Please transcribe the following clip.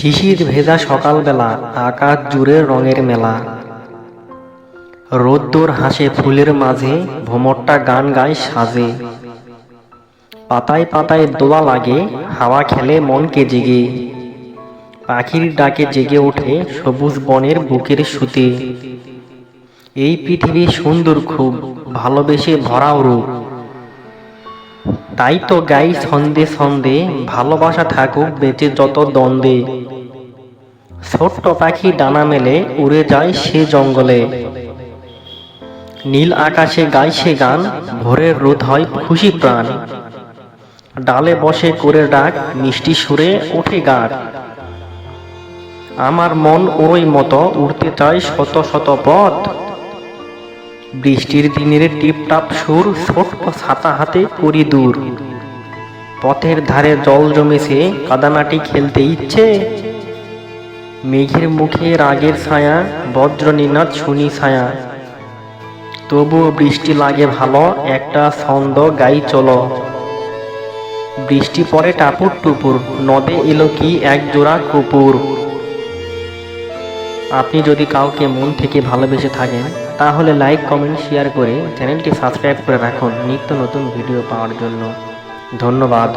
শিশির ভেজা সকালবেলা, আকাশ জুড়ে রঙের মেলা। রোদ্দুর হাসে ফুলের মাঝে ভ্রমরটা গান গায় সাজে। পাতায় পাতায় দোলা লাগে, হাওয়া খেলে মনকে জেগে। পাখির ডাকে জেগে ওঠে সবুজ বনের বুকের সুতে। এই পৃথিবী সুন্দর খুব, ভালোবেসে ভরাও রূপ। তাই তো গাই ছন্দে ছন্দে, ভালোবাসা থাকুক বেঁচে যত দ্বন্দ্বে। ছোট্ট পাখি ডানা মেলে উড়ে যায় সে জঙ্গলে। নীল আকাশে গায় সে গান ভোরের রোদ হয় খুশি প্রাণ। ডালে বসে করে ডাক, মিষ্টি সুরে ওঠে গাক আমার মন ওই মতো উড়তে চায় শত শত পথ। বৃষ্টির দিনের টিপটাপ সুর ছোট্ট ছাতা হাতে করি দূর। পথের ধারে জল জমেছে কাদানাটি খেলতে ইচ্ছে। মেঘের মুখে রাগের ছায়া বজ্র নিনাদ শুনি ছায়া। তবুও বৃষ্টি লাগে ভালো, একটা ছন্দ গাই চলো। বৃষ্টি পরে টাপুর টুপুর, নদে এলো কি এক জোড়া কুকুর। আপনি যদি কাউকে মন থেকে ভালোবেসে থাকেন, তাহলে লাইক, কমেন্ট, শেয়ার করে চ্যানেলটি সাবস্ক্রাইব করে রাখুন নিত্য নতুন ভিডিও পাওয়ার জন্য। ধন্যবাদ।